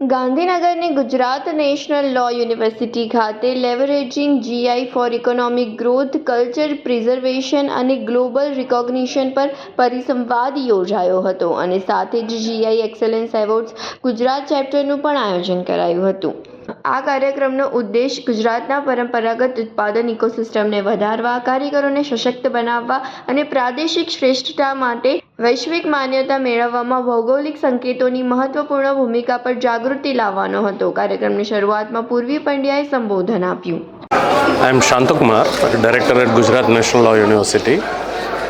ગાંધીનગરની Gujarat national law university ખાતે leveraging GI for economic growth, culture preservation અને global recognition પર પરિસંવાદ યોજાયો હતો અને સાથે જ જીઆઈ એક્સલન્સ એવોર્ડ્સ ગુજરાત ચેપ્ટરનું પણ આયોજન કરાયું હતું. આ કાર્યક્રમનો ઉદ્દેશ ગુજરાતના પરંપરાગત ઉત્પાદન ઇકોસિસ્ટમને વધારવા, કારીગરોને સશક્ત બનાવવા અને પ્રાદેશિક શ્રેષ્ઠતા માટે વૈશ્વિક માન્યતા મેળવવામાં ભૌગોલિક સંકેતોની મહત્વપૂર્ણ ભૂમિકા પર જાગૃતિ લાવવાનો હતો કાર્યક્રમની શરૂઆતમાં પૂર્વી પંડ્યાએ સંબોધન આપ્યું I am Shantakumar, Director at Gujarat National Law University.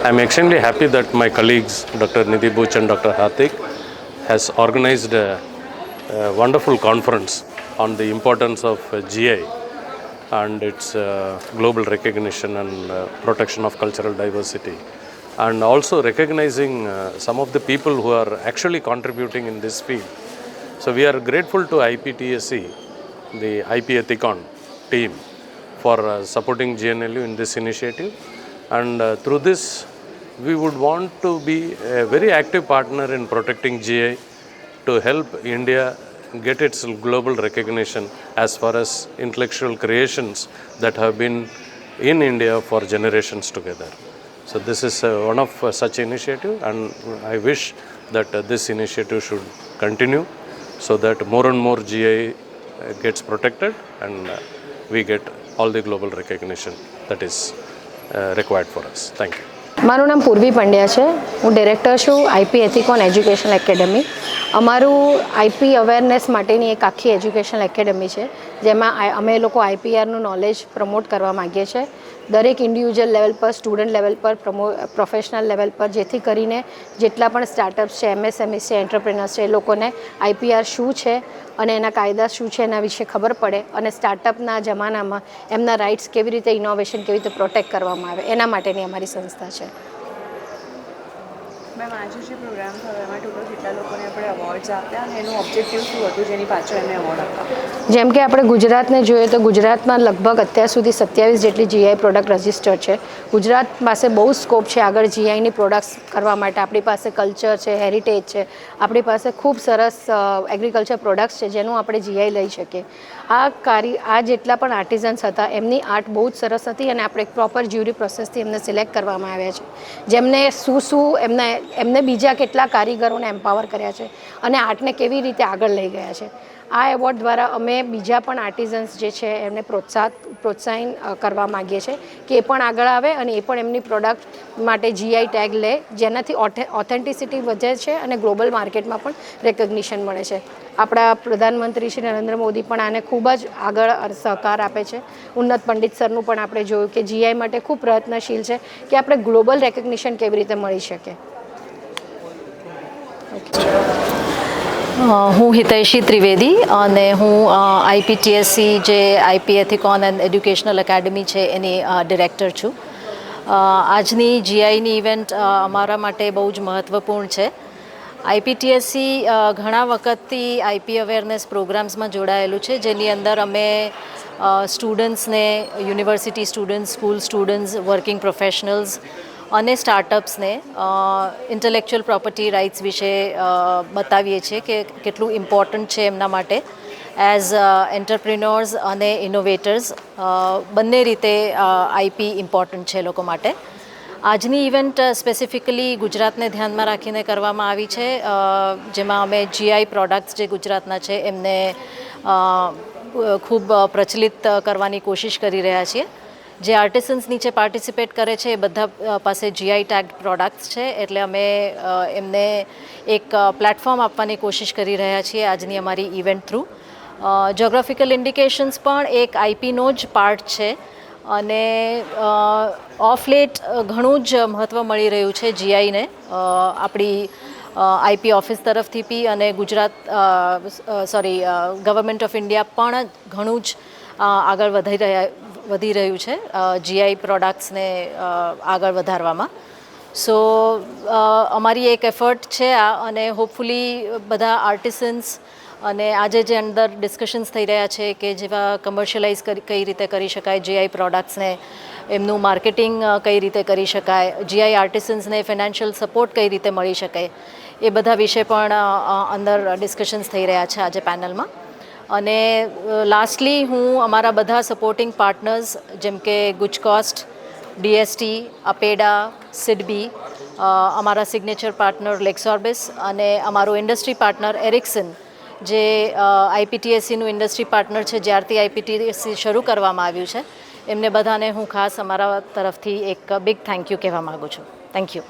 I am extremely happy that my colleagues, Dr. Nidhi Buch and Dr. Hatik, has organized a, a wonderful conference on the importance of uh, GI and its uh, global recognition and And also recognizing uh, some of the people who are actually contributing in this field. So we are grateful to IPTSC, the IP Ethicon team, for uh, supporting GNLU in this initiative. And uh, through this, we would want to be a very active partner in protecting GI to help India get its global recognition as far as intellectual creations that have been in India for generations together. So this is uh, one of uh, such initiative, and I wish that uh, this initiative should continue, so that more and more GI uh, gets protected, and uh, we get all the global recognition that is uh, required for us. Thank you. મારું નામ પૂર્વી પંડ્યા છે હું director છું IP Ethicon education academy અમારું IP awareness માટેની એક આખી એજ્યુકેશનલ એકેડમી છે જેમાં અમે લોકો આઈપીઆરનું નોલેજ પ્રમોટ કરવા માગીએ છીએ દરેક ઇન્ડિવિજ્યુઅલ લેવલ પર સ્ટુડન્ટ લેવલ પર પ્રમો પ્રોફેશનલ લેવલ પર, જેથી કરીને જેટલા પણ સ્ટાર્ટઅપ્સ છે એમએસએમએસ છે એન્ટરપ્રિનર્સ છે, એ લોકોને આઈપીઆર શું છે અને એના કાયદા શું છે એના વિશે ખબર પડે અને સ્ટાર્ટઅપના જમાનામાં એમના રાઇટ્સ કેવી રીતે ઇનોવેશન કેવી રીતે પ્રોટેક્ટ કરવામાં આવે, એના માટેની અમારી સંસ્થા છે. મેમ, આજે જે પ્રોગ્રામ થયો એમાં ટોટલ કેટલા લોકોને આપણે અવોર્ડ્સ આપ્યા અને એનું ઓબ્જેક્ટિવ શું હતું જેની પાછળ એમને એવોર્ડ આપ્યા જેમ કે આપણે ગુજરાતને જોઈએ તો ગુજરાતમાં લગભગ અત્યાર સુધી સત્યાવીસ જેટલી જીઆઈ પ્રોડક્ટ રજિસ્ટર છે. ગુજરાત પાસે બહુ સ્કોપ છે આગળ જીઆઈની પ્રોડક્ટ્સ કરવા માટે. આપણી પાસે કલ્ચર છે હેરિટેજ છે. આપણી પાસે ખૂબ સરસ એગ્રીકલ્ચર પ્રોડક્ટ્સ છે જેનું આપણે જીઆઈ લઈ શકીએ. આ કારી આ જેટલા પણ આર્ટિઝન્સ હતા, એમની આર્ટ બહુ જ સરસ હતી અને આપણે પ્રોપર જ્યુરી પ્રોસેસથી એમને સિલેક્ટ કરવામાં આવ્યા છે. જેમને શું શું એમને એમને બીજા કેટલા કારીગરોને એમ્પાવર કર્યા છે અને આર્ટને કેવી રીતે આગળ લઈ ગયા છે. આ એવોર્ડ દ્વારા અમે બીજા પણ આર્ટિઝન્સ જે છે એમને પ્રોત્સાહ, પ્રોત્સાહન કરવા માગીએ છીએ કે એ પણ આગળ આવે અને એ પણ એમની પ્રોડક્ટ માટે જીઆઈ ટેગ લે, જેનાથી ઓથેન્ટિસિટી વધે છે અને ગ્લોબલ માર્કેટમાં પણ રેકગ્નિશન મળે છે. આપણા પ્રધાનમંત્રી શ્રી નરેન્દ્ર મોદી પણ આને ખૂબ જ આગળ સહકાર આપે છે. ઉન્નત પંડિત સરનું પણ આપણે જોયું કે જીઆઈ માટે ખૂબ પ્રયત્નશીલ છે કે આપણે ગ્લોબલ રેકગ્નિશન કેવી રીતે મળી શકે. હું હિતૈષી ત્રિવેદી અને હું આઈપીટીએસસી જે IP Ethicon and educational academy છે એની ડિરેક્ટર છું. આજની જીઆઈની ઇવેન્ટ અમારા માટે બહુ જ મહત્ત્વપૂર્ણ છે. આઈપીટીએસસી ઘણા વખતથી આઈપી અવેરનેસ પ્રોગ્રામ્સમાં જોડાયેલું છે, જેની અંદર અમે સ્ટુડન્ટ્સને university students, school students, working professionals અને સ્ટાર્ટઅપ્સને ઇન્ટેલેક્ચુઅલ પ્રોપર્ટી રાઇટ્સ વિશે બતાવીએ છીએ કે કેટલું ઇમ્પોર્ટન્ટ છે એમના માટે. એઝ એન્ટરપ્રિન્યોર્સ અને ઇનોવેટર્સ બંને રીતે આઈપી ઇમ્પોર્ટન્ટ છે લોકો માટે. આજની ઇવેન્ટ સ્પેસિફિકલી ગુજરાતને ધ્યાનમાં રાખીને કરવામાં આવી છે. જેમાં અમે જીઆઈ પ્રોડક્ટ્સ જે ગુજરાતના છે, એમને ખૂબ પ્રચલિત કરવાની કોશિશ કરી રહ્યા છીએ. જે આર્ટિસન્સ નીચે પાર્ટિસિપેટ કરે છે, એ બધા પાસે જીઆઈ ટેગ પ્રોડક્ટ્સ છે. એટલે અમે એમને એક પ્લેટફોર્મ આપવાની કોશિશ કરી રહ્યા છીએ આજની અમારી ઇવેન્ટ થ્રુ જોગ્રાફિકલ ઇન્ડિકેશન્સ પણ એક આઈપીનો જ પાર્ટ છે. અને ઓફ લેટ ઘણું જ મહત્ત્વ મળી રહ્યું છે જીઆઈને આપણી આઈપી ઓફિસ તરફથી બી અને Gujarat sorry government of India પણ ઘણું જ આગળ વધી રહ્યા વધી રહ્યું છે જીઆઈ પ્રોડક્ટ્સને આગળ વધારવામાં. સો અમારી એક એફર્ટ છે આ, અને હોપફુલી બધા આર્ટિસન્સ અને આજે જે અંદર ડિસ્કશન્સ થઈ રહ્યા છે કે જેવા કમર્શિયલાઇઝ કઈ રીતે કરી શકાય જીઆઈ પ્રોડક્ટ્સને એમનું માર્કેટિંગ કઈ રીતે કરી શકાય જીઆઈ આર્ટિસન્સને ફિનાન્શિયલ સપોર્ટ કઈ રીતે મળી શકે, એ બધા વિશે પણ અંદર ડિસ્કશન્સ થઈ રહ્યા છે આજે પેનલમાં અને લાસ્ટલી હું અમારા બધા સપોર્ટિંગ પાર્ટનર્સ જેમ કે ગુજકોસ્ટ ડીએસટી અપેડા, સિડબી અમારા સિગ્નેચર પાર્ટનર લેક્સોર્બિસ અને અમારું ઇન્ડસ્ટ્રી પાર્ટનર એરિક્સન જે આઈપીટીએસસીનું ઇન્ડસ્ટ્રી પાર્ટનર છે, જ્યારથી આઈપીટીએસસી શરૂ કરવામાં આવ્યું છે. એમને બધાને હું ખાસ અમારા તરફથી એક બિગ થેન્ક યુ કહેવા માગું છું. Thank you